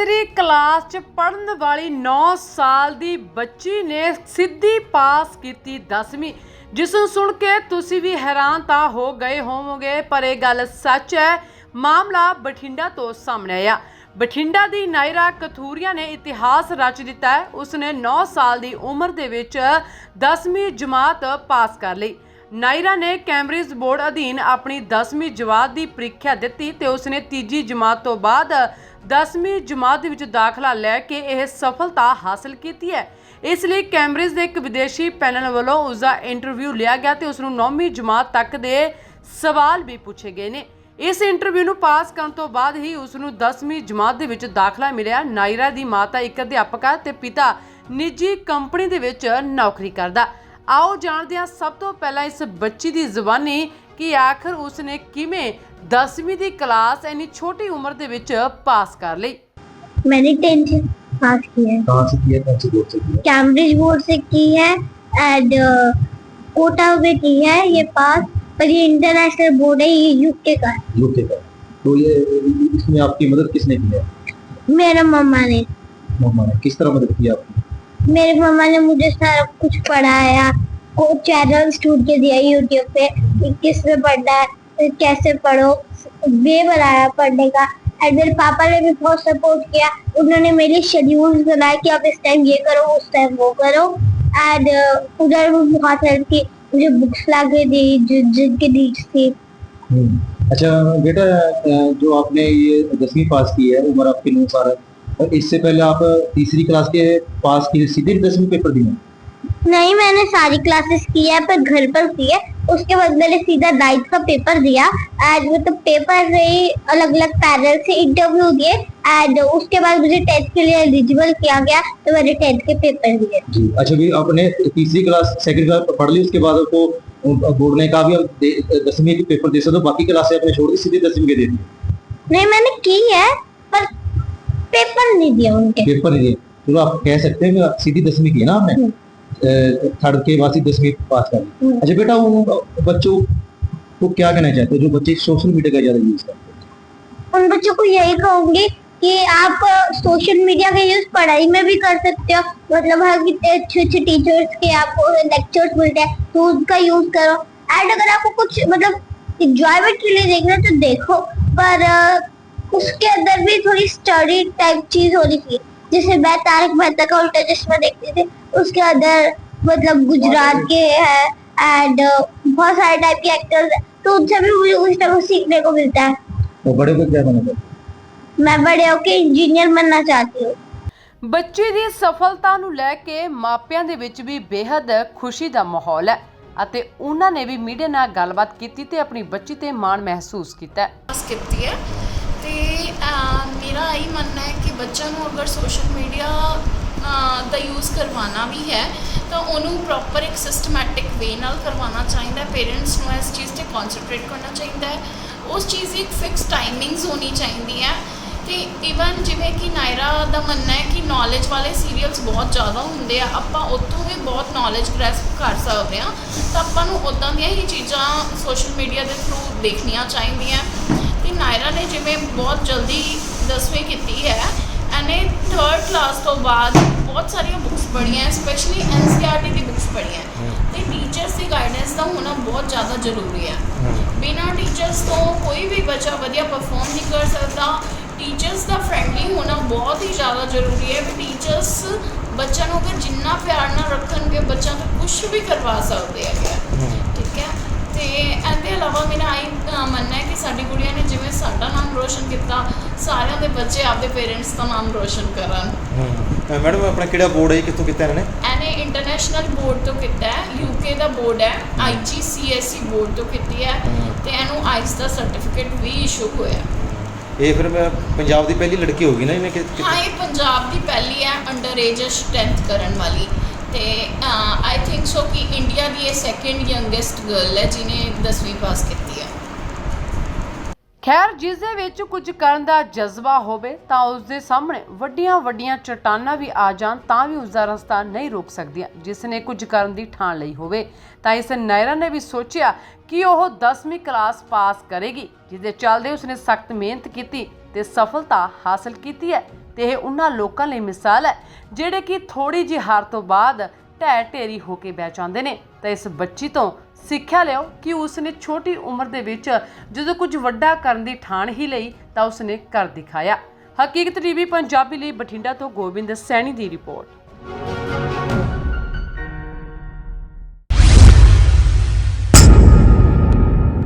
ਤੀਸਰੀ ਕਲਾਸ 'ਚ ਪੜ੍ਹਨ ਵਾਲੀ 9 ਸਾਲ ਦੀ ਬੱਚੀ ਨੇ ਸਿੱਧੀ ਪਾਸ ਕੀਤੀ 10ਵੀਂ ਜਿਸ ਨੂੰ ਸੁਣ ਕੇ ਤੁਸੀਂ ਵੀ ਹੈਰਾਨ ਤਾਂ ਹੋ ਗਏ ਹੋਵੋਗੇ, ਪਰ ਇਹ ਗੱਲ ਸੱਚ ਹੈ, ਮਾਮਲਾ ਬਠਿੰਡਾ ਤੋਂ ਸਾਹਮਣੇ ਆਇਆ। ਬਠਿੰਡਾ ਦੀ ਨਾਇਰਾ ਕਥੂਰੀਆ ਨੇ ਇਤਿਹਾਸ ਰਚ ਦਿੱਤਾ ਹੈ। ਉਸਨੇ 9 ਸਾਲ ਦੀ ਉਮਰ ਦੇ ਵਿੱਚ 10ਵੀਂ ਜਮਾਤ ਪਾਸ ਕਰ ਲਈ। ਨਾਇਰਾ ਨੇ ਕੈਂਬਰਿਜ ਬੋਰਡ ਅਧੀਨ ਆਪਣੀ 10ਵੀਂ ਜਮਾਤ ਦੀ ਪ੍ਰੀਖਿਆ ਦਿੱਤੀ ਤੇ ਉਸਨੇ ਤੀਜੀ ਜਮਾਤ ਤੋਂ ਬਾਅਦ 10ਵੀਂ ਜਮਾਤ ਦੇ ਵਿੱਚ ਦਾਖਲਾ ਲੈ ਕੇ ਇਹ ਸਫਲਤਾ ਹਾਸਲ ਕੀਤੀ ਹੈ। ਇਸ ਲਈ ਕੈਂਬਰਿਜ ਦੇ ਇੱਕ ਵਿਦੇਸ਼ੀ ਪੈਨਲ ਵੱਲੋਂ ਉਸ ਦਾ ਇੰਟਰਵਿਊ ਲਿਆ ਗਿਆ ਤੇ ਉਸ ਨੂੰ 9ਵੀਂ ਜਮਾਤ ਤੱਕ ਦੇ ਸਵਾਲ ਵੀ ਪੁੱਛੇ ਗਏ ਨੇ। ਇਸ ਇੰਟਰਵਿਊ ਨੂੰ ਪਾਸ ਕਰਨ ਤੋਂ ਬਾਅਦ ਹੀ ਉਸ ਨੂੰ 10ਵੀਂ ਜਮਾਤ ਦੇ ਵਿੱਚ ਦਾਖਲਾ ਮਿਲਿਆ। ਨਾਇਰਾ ਦੀ ਮਾਤਾ ਇੱਕ ਅਧਿਆਪਕ ਹੈ ਤੇ ਪਿਤਾ ਨਿੱਜੀ ਕੰਪਨੀ ਦੇ ਵਿੱਚ ਨੌਕਰੀ ਕਰਦਾ। ਆਓ ਜਾਣਦੇ ਹਾਂ ਸਭ ਤੋਂ ਪਹਿਲਾਂ ਇਸ ਬੱਚੀ ਦੀ ਜ਼ੁਬਾਨੀ ਕਿ ਆਖਰ ਉਸ ਨੇ ਕਿਵੇਂ 10ਵੀਂ ਦੀ ਕਲਾਸ ਇੰਨੀ ਛੋਟੀ ਉਮਰ ਦੇ ਵਿੱਚ ਪਾਸ ਕਰ ਲਈ मैंने टेंथ पास की है कहाँ से किया कौन से बोर्ड से किया कैम्ब्रिज बोर्ड से की है एंड कोटा में की है ये पास पर ये इंटरनेशनल बोर्ड है ये यूके का है यूके का तो ये इसमें आपकी मदद किसने की है मेरे मम्मा ने मम्मा ने किस तरह मदद की आपकी मेरे मम्मा ने मुझे सारा कुछ पढ़ाया को चैनल ढूंढ के दिया यूट्यूब पे किसमें पढ़ना है कैसे पढ़ो वे बनाया पढ़ने का। एंड मेरे पापा ने भी बहुत सपोर्ट किया। उन्होंने मेरे लिए शेड्यूल बनाए कि आप इस टाइम ये करो, उस टाइम वो करो। एंड उधर भी बहुत हेल्प की। मुझे बुक्स ला के दी जिनकी नीड्स थी। हम्म। अच्छा बेटा जो आपने ये दसवीं पास की है, उम्र आपकी नौ साल है इससे पहले आप तीसरी क्लास के पास की सीधे दसवीं पेपर दिए। नहीं मैंने सारी क्लासेस की है पर घर पर की है। उसके बाद मैंने सीधा नाइन्थ का पेपर दिया। एंड मतलब पेपर से ही अलग अलग पैनल से इंटरव्यू दिए। एंड उसके बाद मुझे टेंथ के लिए एलिजिबल किया गया तो मैंने टेंथ के पेपर दिए। अच्छा भी आपने तीसरी क्लास सेकंड क्लास पढ़ ली उसके बाद आपको बोर्ड ने कहा भी आप दसवीं के पेपर दे सकते हो बाकी क्लासें आपने छोड़ दी सीधे दसवीं के दे दी नहीं मैंने की है पर पेपर नहीं दिया उनके। पेपर नहीं दिए। चलो आप कह सकते हैं कि सीधी दसवीं की है ना आपने? थर्ड के बाद ही दसवीं पास कर। अच्छा बेटा, उन बच्चों को क्या कहना चाहते हो? जो बच्चे सोशल मीडिया का ज़्यादा यूज़ करते हैं? उन बच्चों को यही कहूँगी कि आप सोशल मीडिया का यूज़ पढ़ाई में भी कर सकते हो। मतलब हर अच्छे अच्छे टीचर्स के आपको लेक्चर्स मिलते हैं तो उनका यूज़ करो। एंड अगर आपको कुछ मतलब इंजॉयमेंट के लिए देखना तो देखो। पर उसके अंदर भी थोड़ी स्टडी टाइप चीज़ होनी चाहिए। जैसे मैं तारक मेहता का उल्टा चश्मा देखती थी। उसके अंदर मतलब गुजरात के है एंड uh, बहुत सारे टाइप के एक्टर्स तो उनसे भी मुझे कुछ ना कुछ सीखने को मिलता है। तो बड़े को क्या बनना मैं बड़े होके इंजीनियर बनना चाहती हूँ। ਬੱਚੇ ਦੀ ਸਫਲਤਾ ਨੂੰ ਲੈ ਕੇ ਮਾਪਿਆਂ ਦੇ ਵਿੱਚ ਵੀ ਬੇहद ਖੁਸ਼ੀ ਦਾ ਮਾਹੌਲ ਅਤੇ ਉਹਨਾਂ ਨੇ ਵੀ ਮੀਡੀਆ ਨਾਲ ਗੱਲਬਾਤ ਕੀਤੀ ਤੇ ਆਪਣੀ ਬੱਚੀ ਤੇ ਮਾਣ ਮਹਿਸੂਸ ਕੀਤਾ ਪਾਸ ਕੀਤੀ ਹੈ। ਤੇ ਮੇਰਾ ਇਹ ਮੰਨਣਾ ਹੈ ਕਿ ਬੱਚਿਆਂ ਨੂੰ ਅਗਰ ਸੋਸ਼ਲ ਮੀਡੀਆ ਦਾ ਯੂਜ਼ ਕਰਵਾਉਣਾ ਵੀ ਹੈ, ਤਾਂ ਉਹਨੂੰ ਪ੍ਰੋਪਰ ਇੱਕ ਸਿਸਟਮੈਟਿਕ ਵੇ ਨਾਲ ਕਰਵਾਉਣਾ ਚਾਹੀਦਾ ਪੇਰੈਂਟਸ ਨੂੰ ਇਸ ਚੀਜ਼ ਤੇ ਕਨਸੈਂਟਰੇਟ ਕਰਨਾ ਚਾਹੀਦਾ ਹੈ। ਉਸ ਚੀਜ਼ ਦੀ ਇੱਕ ਫਿਕਸ ਟਾਈਮਿੰਗਸ ਹੋਣੀ ਚਾਹੀਦੀ ਹੈ। ਤੇ ਇਵਨ ਜਿਵੇਂ ਕਿ ਨਾਇਰਾ ਦਾ ਮੰਨਣਾ ਹੈ ਕਿ ਨੌਲੇਜ ਵਾਲੇ ਸੀਰੀਅਲਸ ਬਹੁਤ ਜ਼ਿਆਦਾ ਹੁੰਦੇ ਆ, ਆਪਾਂ ਉੱਥੋਂ ਵੀ ਬਹੁਤ ਨੌਲੇਜ ਗ੍ਰੈਸਪ ਕਰ ਸਕਦੇ ਆ ਤਾਂ ਆਪਾਂ ਨੂੰ ਉਦਾਂ ਦੀਆਂ ਹੀ ਚੀਜ਼ਾਂ ਸੋਸ਼ਲ ਮੀਡੀਆ ਦੇ ਥਰੂ ਦੇਖਣੀਆਂ ਚਾਹੀਦੀਆਂ। ਤੇ ਨਾਇਰਾ ਨੇ ਜਿਵੇਂ ਬਹੁਤ ਜਲਦੀ 10ਵੀਂ ਕੀਤੀ ਹੈ ਇਹਨੇ 3rd ਕਲਾਸ ਤੋਂ ਬਾਅਦ ਬਹੁਤ ਸਾਰੀਆਂ ਬੁੱਕਸ ਪੜ੍ਹੀਆਂ ਸਪੈਸ਼ਲੀ ਐਨਸੀਆਰਟੀ ਦੀ ਬੁੱਕਸ ਪੜ੍ਹੀਆਂ। ਤੇ ਟੀਚਰਸ ਦੀ ਗਾਈਡੈਂਸ ਦਾ ਹੋਣਾ ਬਹੁਤ ਜ਼ਿਆਦਾ ਜ਼ਰੂਰੀ ਹੈ। ਬਿਨਾਂ ਟੀਚਰਸ ਤੋਂ ਕੋਈ ਵੀ ਬੱਚਾ ਵਧੀਆ ਪਰਫਾਰਮ ਨਹੀਂ ਕਰ ਸਕਦਾ। ਟੀਚਰਸ ਦਾ ਫ੍ਰੈਂਡਲੀ ਹੋਣਾ ਬਹੁਤ ਹੀ ਜ਼ਿਆਦਾ ਜ਼ਰੂਰੀ ਹੈ ਟੀਚਰਸ ਬੱਚਿਆਂ ਨੂੰ ਅਗਰ ਜਿੰਨਾ ਪਿਆਰ ਨਾਲ ਰੱਖਣਗੇ ਬੱਚਿਆਂ ਤੋਂ ਕੁਝ ਵੀ ਕਰਵਾ ਸਕਦੇ ਹੈਗੇ ਠੀਕ ਹੈ? ਤੇ ਇਹਦੇ ਇਲਾਵਾ ਮੇਰਾ ਆਈ ਮੰਨਣਾ ਹੈ ਕਿ ਸਾਡੀ ਕੁੜੀਆਂ ਨੇ ਜਿਵੇਂ ਸਾਡਾ ਨਾਮ ਰੋਸ਼ਨ ਕੀਤਾ ਸਾਰਿਆਂ ਦੇ ਬੱਚੇ ਆਪਦੇ ਪੇਰੈਂਟਸ ਦਾ ਨਾਮ ਰੋਸ਼ਨ ਕਰਨ। ਹੂੰ। ਮੈਡਮ ਆਪਣਾ ਕਿਹੜਾ ਬੋਰਡ ਹੈ? ਕਿੱਥੋਂ ਕੀਤਾ ਇਹਨਾਂ ਨੇ? ਇਹਨੇ ਇੰਟਰਨੈਸ਼ਨਲ ਬੋਰਡ ਤੋਂ ਕੀਤਾ ਹੈ ਯੂਕੇ ਦਾ ਬੋਰਡ ਹੈ ਆਈਜੀਸੀਐਸਈ ਬੋਰਡ ਤੋਂ ਕੀਤੀ ਹੈ ਤੇ ਇਹਨੂੰ ਆਈਸ ਦਾ ਸਰਟੀਫਿਕੇਟ ਵੀ ਇਸ਼ੂ ਹੋਇਆ ਇਹ ਫਿਰ ਮੈਂ ਪੰਜਾਬ ਦੀ ਪਹਿਲੀ ਲੜਕੀ ਹੋਗੀ ਨਾ ਇਹਨੇ ਕਿ ਕਿ- ਹਾਂ ਇਹ ਪੰਜਾਬ ਦੀ ਪਹਿਲੀ ਹੈ ਅੰਡਰ ਏਜ 10th ਕਰਨ ਵਾਲੀ। ਤੇ ਆਈ ਥਿੰਕ ਸੋ ਕਿ ਇੰਡੀਆ ਦੀ ਇਹ ਸੈਕੰਡ ਯੰਗੈਸਟ ਗਰਲ ਹੈ ਜਿਨੇ 10ਵੀਂ ਪਾਸ ਕੀਤੀ ਹੈ। ਖੈਰ, ਜਿਸ ਦੇ ਵਿੱਚ ਕੁਝ ਕਰਨ ਦਾ ਜਜ਼ਬਾ ਹੋਵੇ ਤਾਂ ਉਸ ਦੇ ਸਾਹਮਣੇ ਵੱਡੀਆਂ ਵੱਡੀਆਂ ਚਟਾਨਾਂ ਵੀ ਆ ਜਾਣ ਤਾਂ ਵੀ ਉਸ ਦਾ ਰਸਤਾ ਨਹੀਂ ਰੋਕ ਸਕਦੀਆਂ। ਜਿਸ ਨੇ ਕੁਝ ਕਰਨ ਦੀ ਠਾਣ ਲਈ ਹੋਵੇ ਤਾਂ ਇਸ ਨਾਇਰਾ ਨੇ ਵੀ ਸੋਚਿਆ ਕਿ ਉਹ 10ਵੀਂ ਕਲਾਸ ਪਾਸ ਕਰੇਗੀ, ਜਿਸ ਦੇ ਚੱਲਦੇ ਉਸਨੇ ਸਖਤ ਮਿਹਨਤ ਕੀਤੀ ਤੇ ਸਫਲਤਾ ਹਾਸਲ ਕੀਤੀ ਹੈ। ਤੇ ਇਹ ਉਹਨਾਂ ਲੋਕਾਂ ਲਈ ਮਿਸਾਲ ਹੈ, ਜਿਹੜੇ ਕਿ ਥੋੜੀ ਜਿਹੀ ਹਾਰ ਤੋਂ ਬਾਅਦ ਢਹਿ ਢੇਰੀ ਹੋ ਕੇ ਬਹਿ ਜਾਂਦੇ ਨੇ। ਤਾਂ ਇਸ ਬੱਚੀ ਤੋਂ ਸਿੱਖਿਆ ਲਿਓ ਕਿ ਉਸਨੇ ਛੋਟੀ ਉਮਰ ਦੇ ਵਿੱਚ ਜਦੋਂ ਕੁਝ ਵੱਡਾ ਕਰਨ ਦੀ ਠਾਣ ਹੀ ਲਈ ਤਾਂ ਉਸਨੇ ਕਰ ਦਿਖਾਇਆ। ਹਕੀਕਤ ਟੀਵੀ ਪੰਜਾਬੀ ਲਈ ਬਠਿੰਡਾ ਤੋਂ ਗੋਬਿੰਦ ਸੈਣੀ ਦੀ ਰਿਪੋਰਟ।